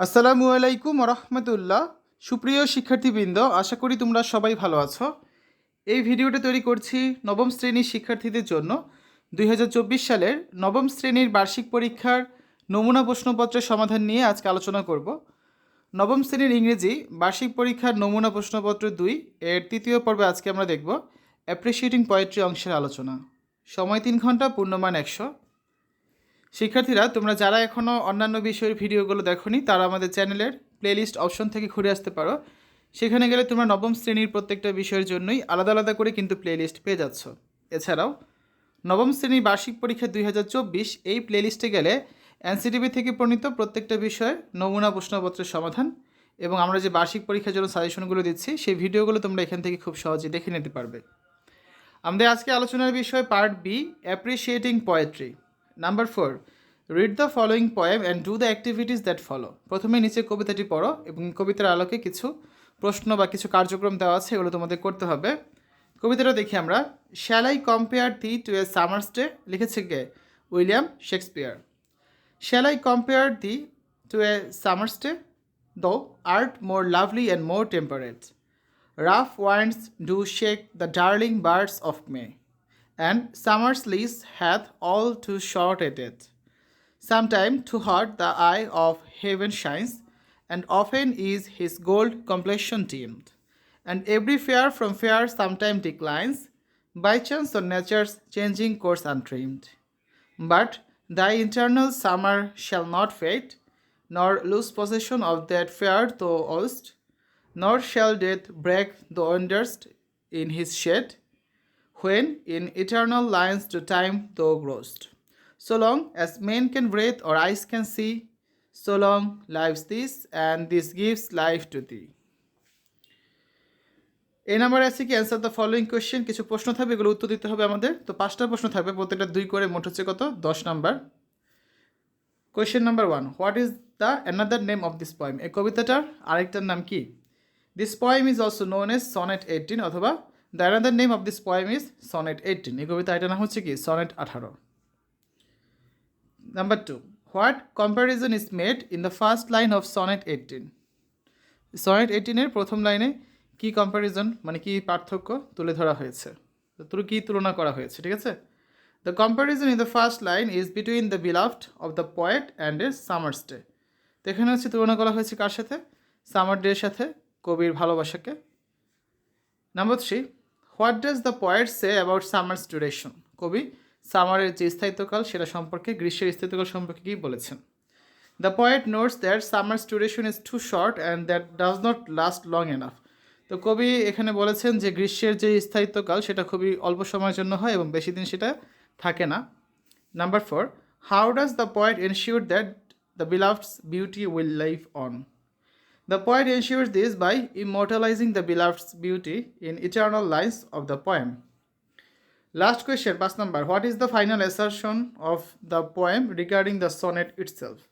আসসালামু আলাইকুম রহমতুল্লাহ সুপ্রিয় শিক্ষার্থীবৃন্দ, আশা করি তোমরা সবাই ভালো আছো। এই ভিডিওটা তৈরি করছি নবম শ্রেণির শিক্ষার্থীদের জন্য। দু হাজার চব্বিশ সালের নবম শ্রেণির বার্ষিক পরীক্ষার নমুনা প্রশ্নপত্রের সমাধান নিয়ে আজকে আলোচনা করব। নবম শ্রেণির ইংরেজি বার্ষিক পরীক্ষার নমুনা প্রশ্নপত্র দুই এর তৃতীয় পর্বে আজকে আমরা দেখব। অ্যাপ্রিসিয়েটিং পোয়েট্রি অংশের আলোচনা। সময় তিন ঘণ্টা, পূর্ণমান একশো। শিক্ষার্থীরা, তোমরা যারা এখনও অন্যান্য বিষয়ের ভিডিওগুলো দেখোনি, তারা আমাদের চ্যানেলের প্লেলিস্ট অপশন থেকে ঘুরে আসতে পারো। সেখানে গেলে তোমরা নবম শ্রেণির প্রত্যেকটা বিষয়ের জন্যই আলাদা আলাদা করে কিন্তু প্লেলিস্ট পেয়ে যাচ্ছ। এছাড়াও, নবম শ্রেণির বার্ষিক পরীক্ষা দুই হাজার চব্বিশ, এই প্লেলিস্টে গেলে এনসিটিভি থেকে প্রণীত প্রত্যেকটা বিষয়ে নমুনা প্রশ্নপত্রের সমাধান এবং আমরা যে বার্ষিক পরীক্ষার জন্য সাজেশনগুলো দিচ্ছি, সেই ভিডিওগুলো তোমরা এখান থেকে খুব সহজে দেখে নিতে পারবে। আমাদের আজকে আলোচনার বিষয় part B appreciating poetry number four read the following poem and do the activities that follow প্রথমে নিচে কবিতাটি পড়ো এবং কবিতার আলোকে কিছু প্রশ্ন বা কিছু কার্যক্রম দেওয়া আছে এগুলো তোমাদের করতে হবে। কবিতাটা দেখি আমরা। Shall I compare thee to a summer's day লিখেছে কে? William Shakespeare. Shall I compare thee to a summer's day thou art more lovely and more temperate rough winds do shake the darling birds of May, and summer's lease hath all too short at it. Sometime too hot the eye of heaven shines, and often is his gold complexion dimmed. And every fair from fair sometime declines, by chance on nature's changing course untrimmed. But thy eternal summer shall not fade, nor lose possession of that fair thou owest, nor shall death break the wonders in his shade, when in eternal lines to time thou growest. So long as men can breathe or eyes can see, so long lives this, and this gives life to thee. এই নাম্বারে আছে কি? Answer the following question কিছু প্রশ্ন থাকবে এগুলো উত্তর দিতে হবে আমাদের। তো পাঁচটা প্রশ্ন থাকবে প্রত্যেকটা দুই করে মোট হচ্ছে কত? দশ number. Question number one what is the another name of this poem এই কবিতাটার আরেকটার নাম কি? This poem is also known as sonnet eighteen অথবা the name of this poem is sonnet eighteen এই কবিতা এটার নাম হচ্ছে কি? সনেট আঠারো। Number two what comparison is made in the first line of sonnet eighteen sonnet এইটিনের প্রথম লাইনে কি কম্প্যারিজন মানে কি পার্থক্য তুলে ধরা হয়েছে? তুলে কী তুলনা করা হয়েছে? ঠিক আছে? The comparison in the first line is between the beloved of the poet and a summer's day তো এখানে হচ্ছে তুলনা করা হয়েছে কার সাথে? সামার ডের সাথে, কবির ভালোবাসাকে। Number three what does the poet say about summer's duration কবি সামারের যে স্থায়িত্বকাল, সেটা সম্পর্কে, গ্রীষ্মের স্থায়িত্বকাল সম্পর্কে কী বলেছেন? The poet notes that summer's duration is too short and that does not last long enough তো কবি এখানে বলেছেন যে, গ্রীষ্মের যে স্থায়িত্বকাল, সেটা খুবই অল্প সময়ের জন্য হয় এবং বেশি দিন সেটা থাকে না। Number four how does the poet ensure that the beloved's beauty will live on The poet ensures this by immortalizing the beloved's beauty in eternal lines of the poem. Last question, pass number. What is the final assertion of the poem regarding the sonnet itself?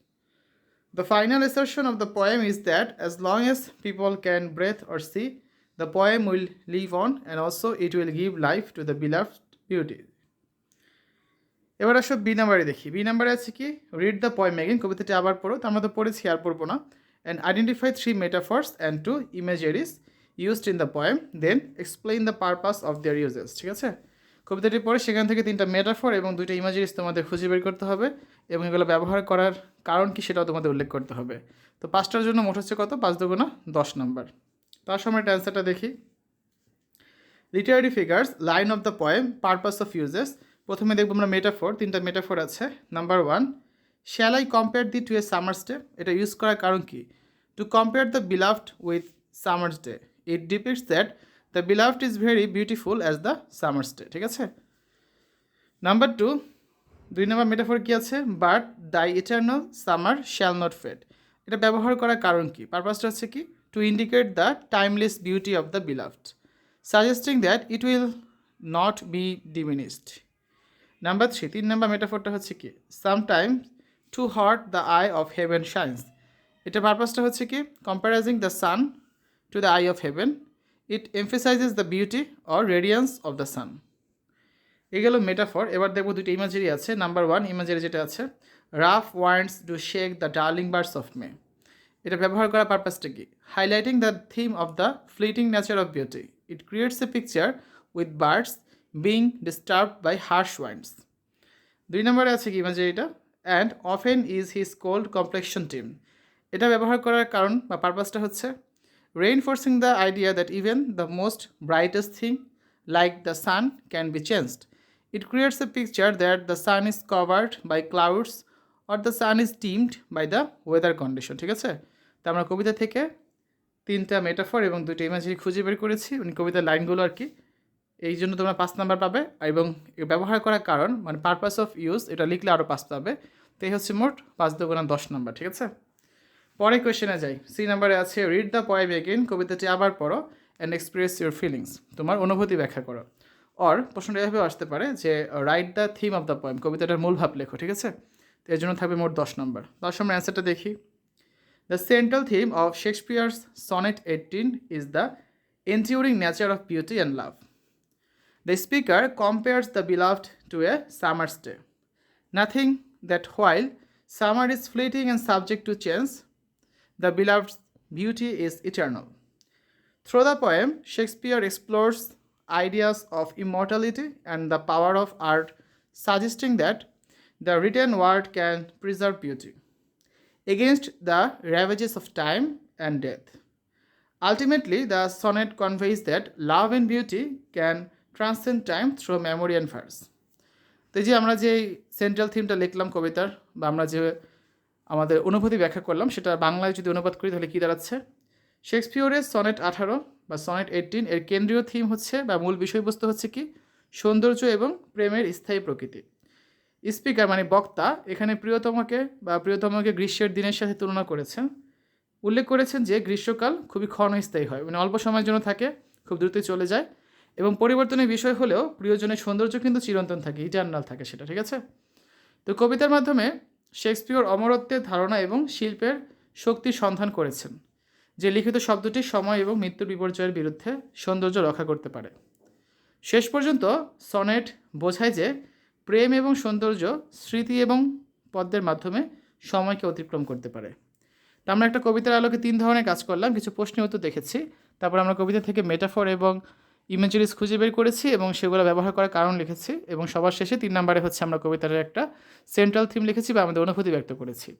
The final assertion of the poem is that as long as people can breathe or see, the poem will live on and also it will give life to the beloved beauty. এবার আসো B নাম্বারে দেখি B নাম্বারে আছে কি read the poem again কবিতাটি আবার পড়ো তো আমরা তো পড়েছি আর পড়ব না and identify three metaphors and two imageries used in the poem, then explain the purpose of their uses ঠিক আছে? কবিতাটি পড়ে সেখান থেকে তিনটা মেটাফর এবং দুইটা ইমাজেরিস তোমাদের খুঁজে বের করতে হবে এবং এগুলো ব্যবহার করার কারণ কি সেটাও তোমাদের উল্লেখ করতে হবে। তো পাঁচটার জন্য মোট হচ্ছে কত? পাঁচ দুগুণা দশ নম্বর। তার সময় অ্যান্সারটা দেখি। Literary figures line of the poem purpose of uses প্রথমে দেখব আমরা মেটাফোর তিনটা মেটাফোর আছে। Number one shall I compare thee to a summer's day এটা ইউজ করার কারণ কি? To compare the beloved with summer's day it depicts that the beloved is very beautiful as the summer's day ঠিক আছে? Number two দুই নম্বর metaphor কী আছে? But the eternal summer shall not fade এটা ব্যবহার করার কারণ কি? পারপাসটা হচ্ছে কি? To indicate the timeless beauty of the beloved suggesting that it will not be diminished number three তিন নম্বর মেটাফোরটা হচ্ছে কি? Sometimes too hot the eye of heaven shines এটা পারপাসটা হচ্ছে কি? Comparing the sun to the eye of heaven it emphasizes the beauty or radiance of the sun এ গেল মেটাফর এবার দেখব দুটো ইমাজারি আছে। নাম্বার ওয়ান ইমাজারি যেটা আছে rough winds do shake the darling birds of May এটা ব্যবহার করার পারপাসটা কি? Highlighting the theme of the fleeting nature of beauty it creates a picture with birds being disturb by harsh winds দুই নম্বরে আছে কি এটা and often is his gold complexion dim এটা ব্যবহার করার কারণ বা পারপাসটা হচ্ছে reinforcing the idea that even the most brightest thing like the sun can be changed it creates a picture that the sun is covered by clouds or the sun is dimmed by the weather condition ঠিক আছে? তা আমরা কবিতা থেকে তিনটা metaphor এবং দুইটা ইমাজিনি খুঁজে বের করেছি। উনি কবিতার লাইনগুলো আর কি এই জন্য তোমরা পাঁচ নাম্বার পাবে এবং ব্যবহার করার কারণ মানে পারপাস অফ ইউজ এটা লিখলে আরও পাঁচ পাবে। তো এই হচ্ছে মোট পাঁচ দুগুণা দশ নাম্বার, ঠিক আছে? পরে কোয়েশনে যাই। সি নাম্বারে আছে রিড দ্য পয়েম এগেন কবিতাটি আবার পড়ো অ্যান্ড এক্সপ্রেস ইউর ফিলিংস তোমার অনুভূতি ব্যাখ্যা করো। অর প্রশ্নটা এভাবেও আসতে পারে যে right the theme of the poem কবিতাটার মূল ভাব লেখো, ঠিক আছে? তো এর জন্য থাকবে মোট দশ নম্বর। দশ নম্বর অ্যান্সারটা দেখি। The central theme of Shakespeare's sonnet eighteen is the enduring nature of beauty and love. The speaker compares the beloved to a summer's day. Nothing that while summer is fleeting and subject to change, the beloved's beauty is eternal. Through the poem, Shakespeare explores ideas of immortality and the power of art, suggesting that the written word can preserve beauty against the ravages of time and death. Ultimately, the sonnet conveys that love and beauty can transcend time memory and verse. তো যে আমরা যে central থিমটা লিখলাম কবিতার, বা আমরা যে আমাদের অনুভূতি ব্যাখ্যা করলাম, সেটা বাংলায় যদি অনুবাদ করি, তাহলে কী দাঁড়াচ্ছে? শেক্সপিয়রের সনেট আঠারো বা সনেট এইটিন এর কেন্দ্রীয় থিম হচ্ছে, বা মূল বিষয়বস্তু হচ্ছে কি? সৌন্দর্য এবং প্রেমের স্থায়ী প্রকৃতি। স্পিকার মানে বক্তা, এখানে প্রিয়তমাকে বা প্রিয়তমাকে গ্রীষ্মের দিনের সাথে তুলনা করেছেন। উল্লেখ করেছেন যে গ্রীষ্মকাল খুবই ক্ষণস্থায়ী হয় মানে অল্প সময়ের জন্য থাকে, খুব দ্রুতই চলে যায়। এবং পরিবর্তনের বিষয় হলেও প্রিয়জনের সৌন্দর্য কিন্তু চিরন্তন থাকে, ইটার্নাল থাকে সেটা, ঠিক আছে? তো কবিতার মাধ্যমে শেক্সপিয়র অমরত্বের ধারণা এবং শিল্পের শক্তির সন্ধান করেছেন, যে লিখিত শব্দটি সময় এবং মৃত্যুর বিপর্যয়ের বিরুদ্ধে সৌন্দর্য রক্ষা করতে পারে। শেষ পর্যন্ত সনেট বোঝায় যে প্রেম এবং সৌন্দর্য স্মৃতি এবং পদ্মের মাধ্যমে সময়কে অতিক্রম করতে পারে। তা আমরা একটা কবিতার আলোকে তিন ধরনের কাজ করলাম, কিছু প্রশ্নের উত্তর দেখেছি। তারপর আমরা কবিতা থেকে মেটাফর এবং ইমেজারিজ খুঁজে বের করেছি এবং সেগুলো ব্যবহার করার কারণ লিখেছি এবং সবার শেষে তিন নম্বরে হচ্ছে আমরা কবিতার একটা সেন্ট্রাল থিম লিখেছি বা আমাদের অনুভূতি ব্যক্ত করেছি।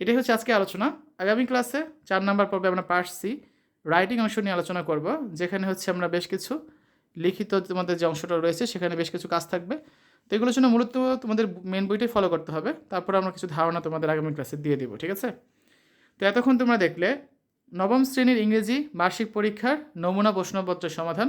এটাই হচ্ছে আজকে আলোচনা। আগামী ক্লাসে চার নাম্বার পর্বে আমরা পার্ট সি রাইটিং অংশ নিয়ে আলোচনা করব, যেখানে হচ্ছে আমরা বেশ কিছু লিখিত তোমাদের যে অংশটা রয়েছে সেখানে বেশ কিছু কাজ থাকবে। তো এগুলোর জন্য মূলত তোমাদের মেন বইটাই ফলো করতে হবে। তারপর আমরা কিছু ধারণা তোমাদের আগামী ক্লাসে দিয়ে দেবো, ঠিক আছে? তো এতক্ষণ তোমরা দেখলে, নবম শ্রেণির ইংরেজি বার্ষিক পরীক্ষার নমুনা প্রশ্নপত্রের সমাধান